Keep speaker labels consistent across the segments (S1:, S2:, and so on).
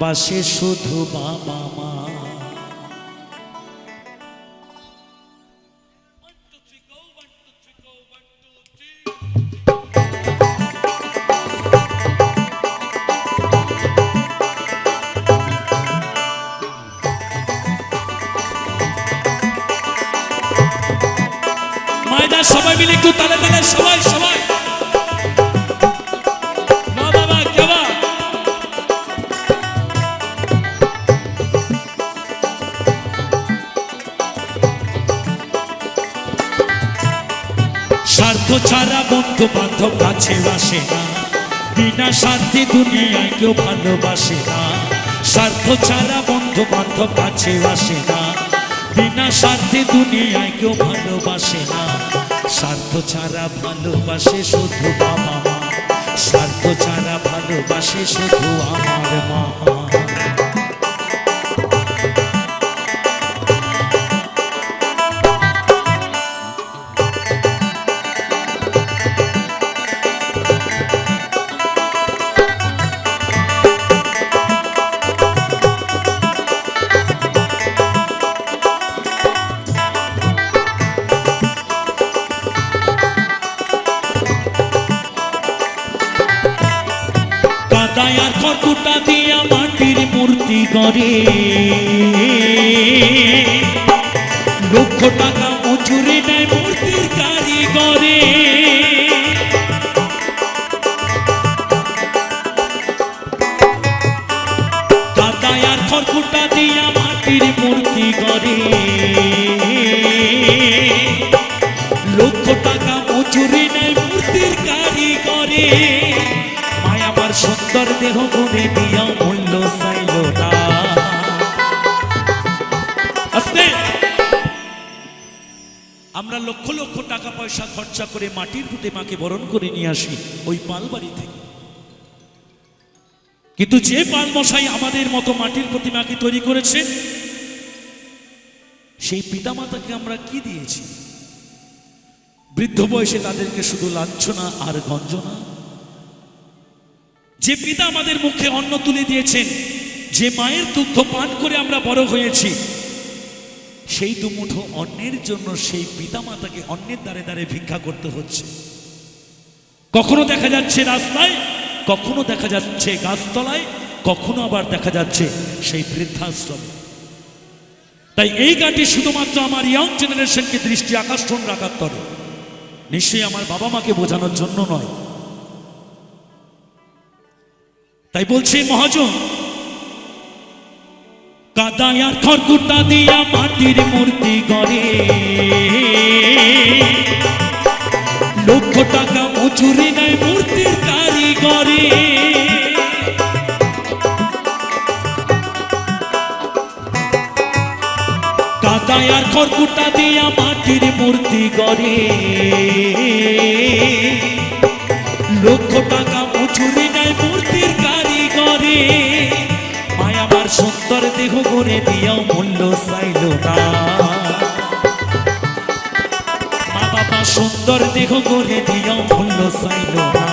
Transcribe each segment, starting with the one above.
S1: বাসে শুধু বাবা মা। সবাই মিলে একটু তালে তালে সবাই সবাই। স্বার্থ ছাড়া বন্ধু বান্ধব কাছে বাসে না। বিনা স্বার্থে দুনিয়ায় কেউ ভালোবাসে না। স্বার্থ ছাড়া বন্ধু বান্ধব কাছে বাসে না। বিনা স্বার্থে দুনিয়ায় কেউ ভালোবাসে না। স্বার্থ ছাড়া ভালোবাসে শুধু বাবা মা। স্বার্থ ছাড়া ভালোবাসে শুধু আমার মা। খড়কুটা দিয়া মাটির মূর্তি করে লক্ষ টাকা মজুরি নেয় মূর্তির কারিগরে। মূর্তি করে লক্ষ টাকা মজুরি নেয় মূর্তির কারিগরে। সুন্দর দেহ গুণে দিয়া মূল্য চাইল আমরা লক্ষ লক্ষ টাকা পয়সা খরচা করে মাটির বরণ করে নিয়ে আসি ওই পালবাড়ি থেকে। কিন্তু যে পাল মশাই আমাদের মতো মাটির প্রতিমাকে তৈরি করেছে, সেই পিতামাতাকে আমরা কি দিয়েছি? বৃদ্ধ বয়সে তাদেরকে শুধু লাঞ্ছনা আর গঞ্জনা? যে পিতা আমাদের মুখে অন্ন তুলে দিয়েছেন, যে মায়ের দুগ্ধ পান করে আমরা বড় হয়েছি, সেই দুমুঠো অন্যের জন্য সেই পিতা মাতাকে অন্যের দ্বারে দ্বারে ভিক্ষা করতে হচ্ছে। কখনো দেখা যাচ্ছে রাস্তায়, কখনো দেখা যাচ্ছে গাছতলায়, কখনো আবার দেখা যাচ্ছে সেই বৃদ্ধাশ্রম। তাই এই গানটি শুধুমাত্র আমার ইয়াং জেনারেশনকে দৃষ্টি আকর্ষণ রাখার তরে, নিশ্চয়ই আমার বাবা মাকে বোঝানোর জন্য নয়। তাই বলছি, মহাজন কাদায় আর খড়কুটা দিয়া মাটির মূর্তি গড়ে। লক্ষ টাকা মজুরি নাই মূর্তির কারিগরে। কাদায় আর খড়কুটা দিয়া মাটির মূর্তি গড়ে। সুন্দর দেহ করে দিয়াও মূল্য চাইল না। মা বাবা সুন্দর দেহ করে দিয়াও মূল্য চাইল না।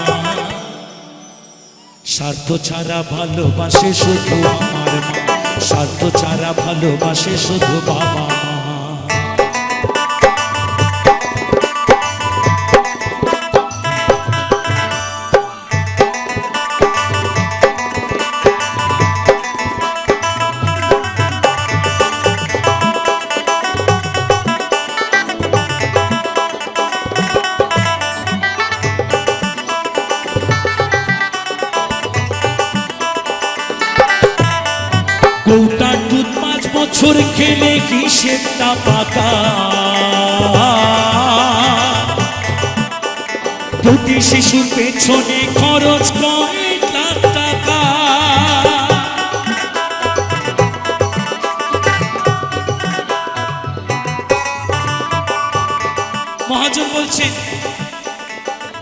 S1: স্বার্থ ছাড়া ভালোবাসে শুধু আমার মা। স্বার্থ ছাড়া ভালোবাসে শুধু বাবা মা। কিসের তা পাকা? প্রতি শিশুর পেছনে খরচ করে লাখ টাকা। মহাজন বলছেন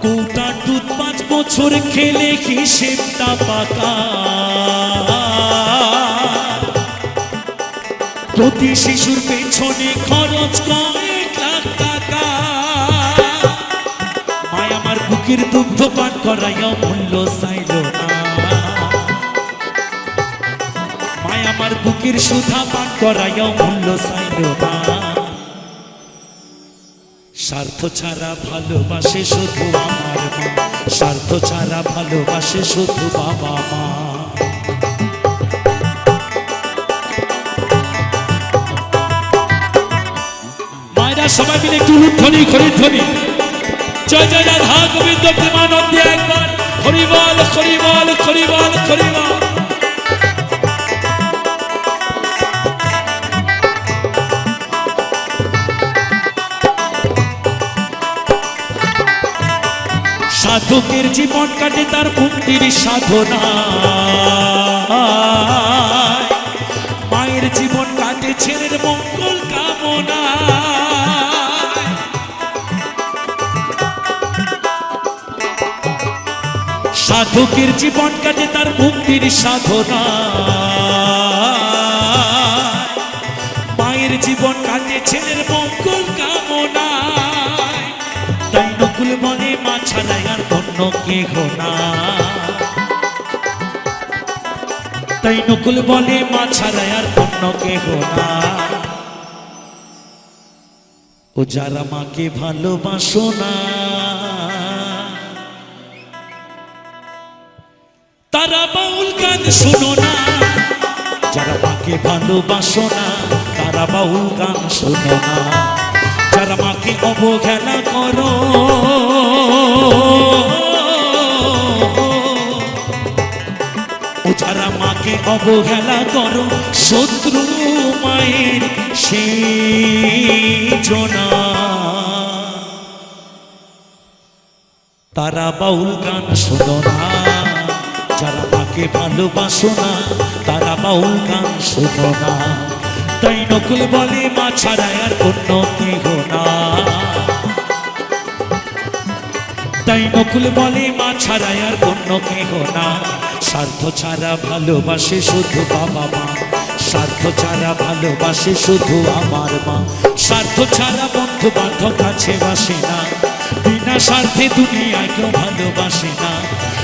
S1: কৌটার দুধ পাঁচ বছর খেলে হিসেবটা পাকা? প্রতি শিশুর পেছনে খরচ কয়েক লাখ টাকা। মায় আমার বুকের দুগ্ধ পান করাইয়া মূল্য চাইল না। মায় আমার বুকের সুধা পান করাইয়া মূল্য চাইল না। স্বার্থ ছাড়া ভালোবাসে শুধু আমার মা। স্বার্থ ছাড়া ভালোবাসে শুধু বাবা মা। সবাই মিলে একটু উলুধ্বনি খরিধ্বনি জয় জয় রাধা গোবিন্দ প্রেমানন্দে একবার। হরিবল হরিবল হরিবল হরিবল। সাধকের জীবন কাটে তার মুক্তির সাধনা। সাধকের জীবন কাটে তার মুক্তির সাধনা। মায়ের জীবন কাটে ছেলের মঙ্গল কামনা তাই নকুল বলে মা ছাড়াই আর অন্য কেহ না তাই নকুল বলে মা ছাড়াই আর অন্য কেহ না ও যারা মাকে ভালোবাসো না শোনো না। যারা মাকে ভালোবাসো না তারা বাউল গান শোনো না। যারা মাকে অবহেলা করো যারা মাকে অবহেলা করো, শত্রু মায়ের সেই জনা তারা বাউল গান শোনো না। যারা মাকে ভালোবাসো না, তারা বাউল গান শোনো না। তাই নকুল বলে, মা ছাড়া আর অন্য কেহ না। তাই নকুল বলে, মা ছাড়া আর অন্য কেহ না। স্বার্থ ছাড়া ভালোবাসে শুধু বাবা মা। স্বার্থ ছাড়া ভালোবাসে শুধু আমার মা। স্বার্থ ছাড়া বন্ধু বান্ধব কাছে বাসে না। বিনা স্বার্থে দুনিয়ায় কেউ ভালোবাসে না।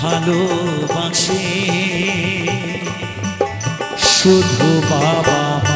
S1: ভালোবাসে। শুধু বাবা